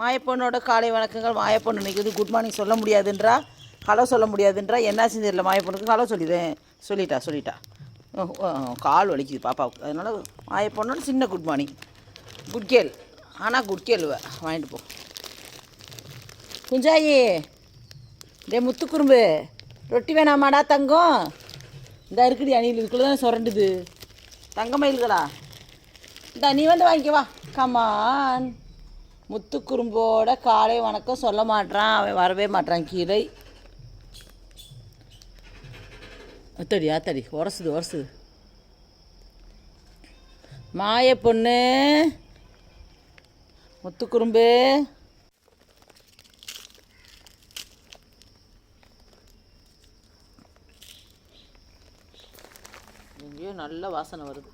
மாயப்பொண்ணோட காலை வணக்கங்கள். மாயப்பொண்ணு இன்றைக்கி வந்து குட் மார்னிங் சொல்ல முடியாதுன்றா? ஹலோ சொல்ல முடியாதுன்றா? என்ன செஞ்சிடல மாயப்பொண்ணுக்கு ஹலோ சொல்லிடுறேன் சொல்லிட்டா சொல்லிட்டா. ஓ, ஓ, கால் வலிக்குது பாப்பாவுக்கு. அதனால் மாயப்பொண்ணோட சின்ன குட் மார்னிங் குட் கேள் ஆனால் குட் கேள் வாங்கிட்டு போ. குஞ்சாயி டே முத்துக்குறும்பு. ரொட்டி வேணாமாடா தங்கம்? இந்த இருக்குடி அணியில் இதுக்குள்ளே தான் சுரண்டுது. தங்க மயில்களா இந்த நீ வந்து வாங்கிக்கவா கமான் முத்துக்குறும்போட காலை வணக்கம் சொல்ல மாட்டான் அவன் வரவே மாட்டான் கீழே. அத்தடி அத்தடி உரசுது உரசுது. மாய பொண்ணு. முத்துக்குறும்பு. எங்கேயோ நல்ல வாசனை வருது.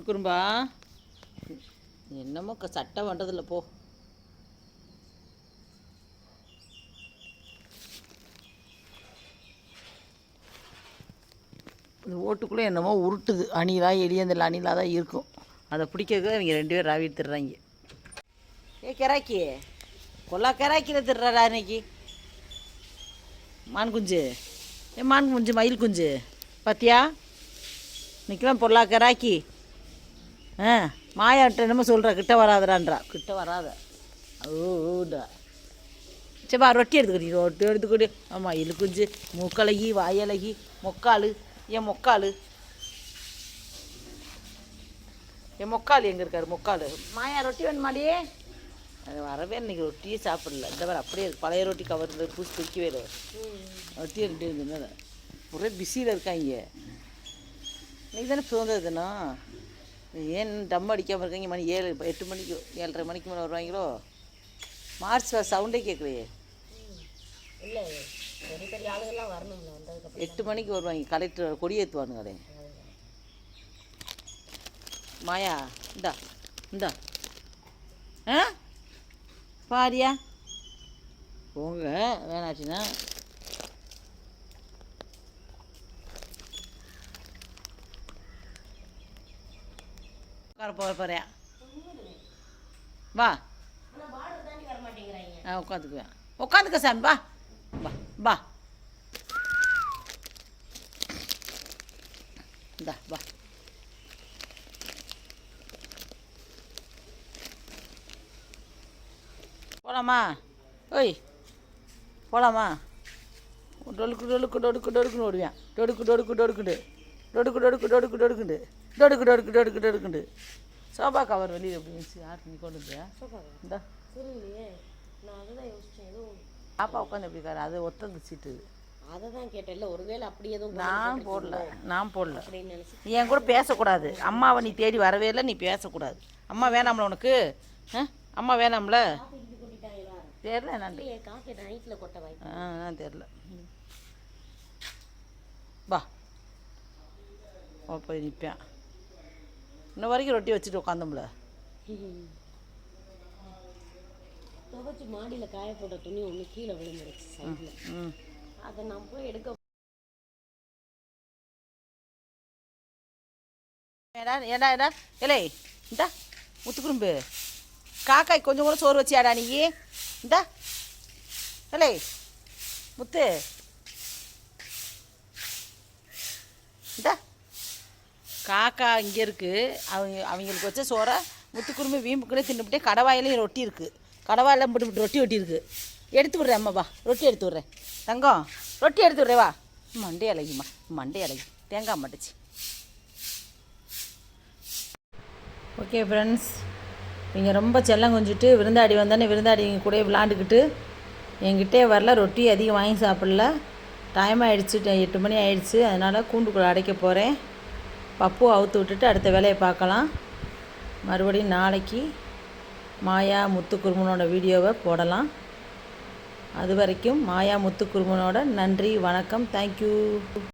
முத்துக்குறும்பா என்னமோ க- சட்டை பண்ணுறதில்ல போ. இந்த ஓட்டுக்குள்ளே என்னமோ உருட்டுது. அணிலா எலியந்தில் அணிலாக தான் இருக்கும். அதை பிடிக்கிறதுக்கு இவங்க ரெண்டு பேரும் ராவி திடுறாங்க ஏ கெராக்கி. கொல்லா கெராக்கியில் திடுறாரா இன்னைக்கு? மான் குஞ்சு ஏ மான் குஞ்சு மயில் குஞ்சு. பார்த்தியா இன்னைக்கெல்லாம் பொல்லா கெராக்கி. ஆ மாயாட்ட என்னமோ சொல்கிற கிட்ட வராதடான்றா. கிட்ட வராத. ஓடா சரிப்பா ரொட்டி எடுத்துக்கிட்டி ரொட்டி எடுத்துக்கிட்டு ஆமாம் இலு குஞ்சு மூக்கழகி வாயழகி மொக்காளு என் மொக்காளு என் மொக்காளு எங்கே இருக்காரு? மொக்காளு மாயா ரொட்டி வேணுமாடி? அது வரவே இன்னைக்கு ரொட்டியே சாப்பிடல. இந்த மாதிரி அப்படியே இருக்கு. பழைய ரொட்டி கவர் பூசி தூக்கவே இல்லை ரொட்டி ரெண்டு இருந்தது ஒரே பிஸியில் இருக்காங்க. இன்னைக்கு தானே சுதந்திர தினம்? ஏன் டம் அடிக்காமல் இருக்காங்க? மணி ஏழு எட்டு மணிக்கு ஏழரை மணிக்கு மேலே வருவாங்களோ? மார்ச் சவுண்டே கேட்கலையே. இல்லை பெரிய பெரிய ஆளுகள்லாம் வரணும்ல வந்ததுக்கப்புறம். எட்டு மணிக்கு வருவாங்க. கலெக்டர் கொடியேற்றுவானுங்களே மாயா இந்தா இந்தா. ஆ? பாரியா? போங்க. வேணாச்சுன்னா. உட்கார போக போறியா வா. ஆ உட்காந்துக்குவேன் உட்காந்துக்க சாமி வா. வா வா. இந்தா வா. போலாமா? ஓய் போலாமா? டொடுக்கு டொடுக்கு டொடுக்கு டொடுக்குன்னு ஓடுவேன் டொடுக்கு டொடுக்கு டொடுக்குண்டு டொடுக்கு டொடுக்கு டொடுக்கு டொடுக்குண்டு டொடுக்கு டொடுக்கு டொடுக்கு டொடுக்குண்டு சோபா கவர் வெளியே எப்படி இருந்துச்சு? யார் நீ கொண்டு வந்தியா? இந்தா. பாப்பா உட்காந்து எப்படி இருக்காரு? அது ஒத்தந்து சீட்டு அதை தான் கேட்டேன் ஒருவேளை அப்படி எதுவும் நான் போடல. நான் போடல. நீ என் கூட பேசக்கூடாது. அம்மாவை நீ தேடி வரவே இல்லை நீ பேசக்கூடாது. அம்மா வேணாம்ல உனக்கு? அம்மா வேணாம்ல? தெரில நான். நைட்டில் கொட்ட வாய்ப்பு ஆ நான் தெரில வா. போய் நிற்பேன் இன்ன வரைக்கும் ரொட்டி வச்சுட்டு உட்காந்தோம்ல துவைச்சி மாடியில் காய போட்ட துணி ஒன்று கீழே விழுந்துருச்சு சைடில் ம் அதை நான் போய் எடுக்க ஏடா ஏடா ஏடா. இலே இந்தா முத்துக்குறும்பு காக்காய் கொஞ்சம் கூட சோறு வச்சியாடா நீ? இந்தா. இலே முத்து. இந்தா. காக்கா இங்கே இருக்குது அவங்க அவங்களுக்கு வச்ச சோறை முத்துக்குருமி வீம்புக்குள்ளே தின்னுபிட்டே கடவாயிலையும் ரொட்டி இருக்குது கடவாயில் போட்டு ரொட்டி ஒட்டி இருக்குது எடுத்து விட்றேன் அம்மா வா. ரொட்டி எடுத்து விட்றேன். தங்கம் ரொட்டி எடுத்து விட்றேன் வா. மண்டே அழகிம்மா மண்டே அழகி தேங்காய் மாட்டுச்சு ஓகே ஃப்ரெண்ட்ஸ் இங்கே ரொம்ப செல்லம் கொஞ்சிட்டு விருந்தாடி வந்தோடனே விருந்தாடி எங்கள் கூட விளாண்டுக்கிட்டு என்கிட்டே வரல ரொட்டி அதிகம் வாங்கி சாப்பிடல. டைம் ஆகிடுச்சு ட- எட்டு மணி ஆகிடுச்சு அதனால் கூண்டுக்குள்ளே அடைக்க போகிறேன் பப்பு அவுத்து விட்டுட்டு அடுத்த வேலையை பார்க்கலாம். மறுபடியும் நாளைக்கு மாயா முத்துக்குருமனோட வீடியோவை போடலாம். அது வரைக்கும் மாயா முத்துக்குருமனோட நன்றி வணக்கம் தேங்க்யூ